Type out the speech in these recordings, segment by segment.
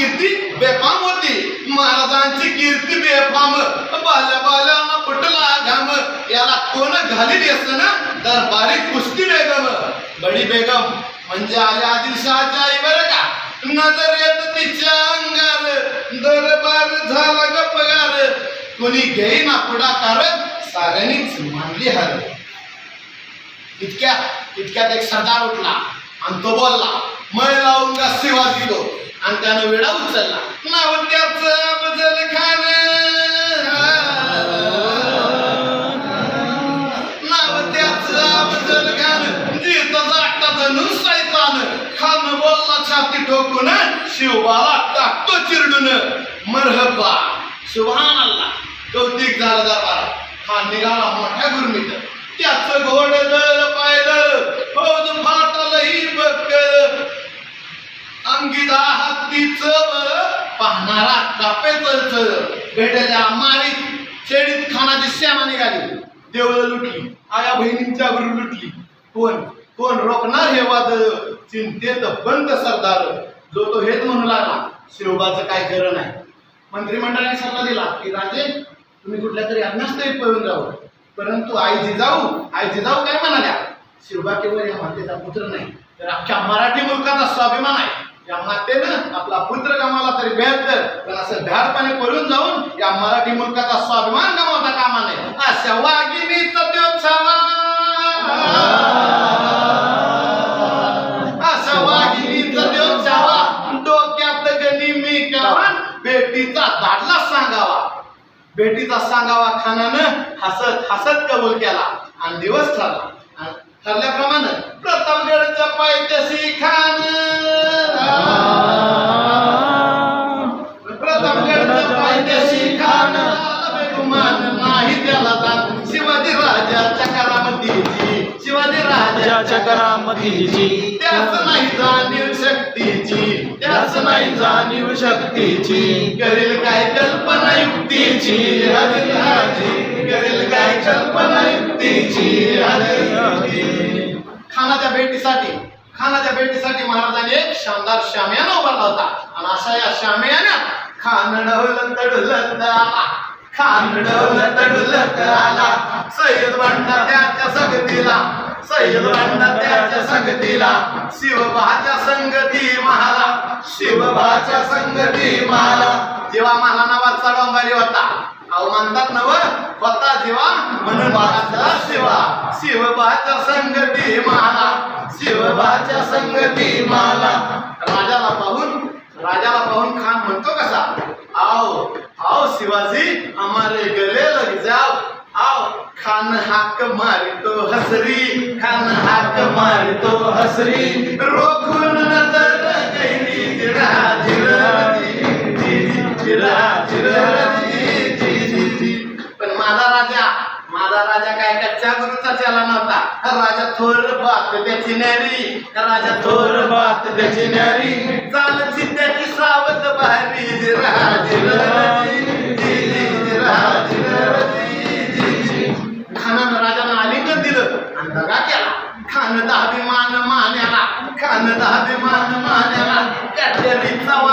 कीर्ती बेफाम होती. महाराजांची कीर्ती बेफाम. बाल्या बाल्याना फुटला घाम. याला कोण घालीत असं ना दरबारी कुस्ती बेगम. बडी बेगम म्हणजे आल्या आदिलशहाच्या आई बरं का? नजर येत तिच्या अंगार. दरबार झाला ग पगार. कोणी घेईना पुढाकार साऱ्यांनीच मानली हर. इतक्यात इतक्यात एक सरदार उठला आणि तो बोलला मै लावून शिवाजी सेवा आणि त्यानं वेळा उचलला. नाव त्याचं अफजल खान नाव त्याचं अफजल खान जिथं जागता जणू सैतान. खान बोलला छाती ठोकून शिवबाला टाकतो चिरडून. मरहबा सुभान अल्लाह कौतिक झालं दरबारात. खान निघाला मोठ्या गुरमीत. त्याचं घोडलं दळ पाहिलं फौज फाटलही बक्कल अंगिदा हत्तीच पाहणारा कापेच भेटायच्या मारीत शेळीत खानाची श्यामा निघाली. देवळ लुटली आया बहिणींच्या गुरु लुटली. कोण? कोण? रोखणार हे वाद चिंतेत बंद सरदार. जो तो हेच म्हणू लागला शिवबाचं काय खरं नाही. मंत्रिमंडळाने सल्ला दिला की राजे तुम्ही कुठल्या तरी अन्नस्थळी पळून जाऊ. परंतु आई जिजाऊ आई जिजाऊ काय म्हणाल्या? शिवबा केवळ या मातेचा पुत्र नाही तर अख्ख्या मराठी मुलकाचा स्वाभिमान आहे. या मातेनं आपला पुत्र गमावला तरी बेहतर पण असं भ्याडपणे पळून जाऊन या मराठी मुलकाचा स्वाभिमान गमावता कामा नये. अशा वाघिणीचा त्यो छावा अशा वाघिणीचा त्यो छावा डोक्यात गणी मी कावान बेटीचा दाडला सांगावा. बेटीचा सांगावा खानानं हसत हसत कबूल केला. आणि दिवस ठरला. ठरल्याप्रमाणे प्रतापगडच्या पायथ्याशी खान. करामतीची शिवाजी राजाच्या राजाच्या त्याच नाही जाणीव शक्तीची त्याच नाही जाणीव शक्तीची करेल काय कल्पना युक्तीची हरी राजी करेल काय कल्पना युक्तीची हरी खानाच्या भेटीसाठी खानाच्या भेटीसाठी महाराजांनी एक शानदार शामियाना उभारला होता. आणि अशा या शामियाना खान डवलं तडलं आला. खान डवलं तडलं आला. सय्यद भांडा त्याच्या संगतीला. सय्यद भांडा त्याच्या संगतीला. शिवबाच्या संगती महाला. शिवबाच्या संगती महाला. जेव्हा मला नावाचा डोंगारी होता म्हणतात नव स्वतः जेव्हा म्हणून सेवा शिवा. शिवबाच्या संगती मला शिवबाच्या संगती माला. राजाला पाहून राजाला पाहून खान म्हणतो कसा? आओ आओ शिवाजी हमारे गले लग जाओ. आओ खान हाक मारितो हसरी खान हाक मारितो हसरी. रोखून नजर गैरी जिरा जिरा जिरा जिरा राजा थोर बात त्याची न्यारी. राजा थोर बात त्याची न्यारी. चालची त्याची सावध भारी खानानं राजानं आलिंगन दिलं आणि दगा केला. खान दाभिमान मान्याला. खान दाभिमान मान्याला. कट्यारीचा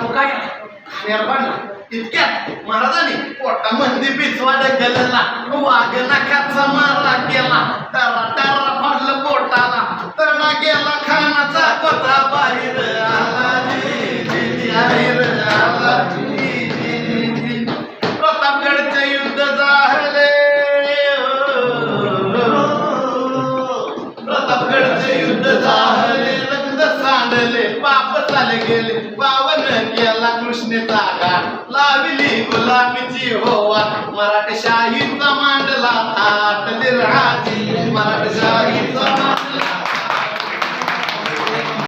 खानाचा वार इतक्यात महाराजांनी पोटा मंदी ढकलला वाघ नखाचा मारला केला टरा टरा फाडलं पोटाला तरणा गेला खानाचा कोथा बाहेर आला. बाहेर आला प्रतापगडचे युद्ध झाले. प्रतापगडचे युद्ध झाले रंग सांडले पाप चाले गेले पावन केला लावली गुलामीची होवा. मराठी शाहीचा मांडला थाट. राजी मराठी शाहीचा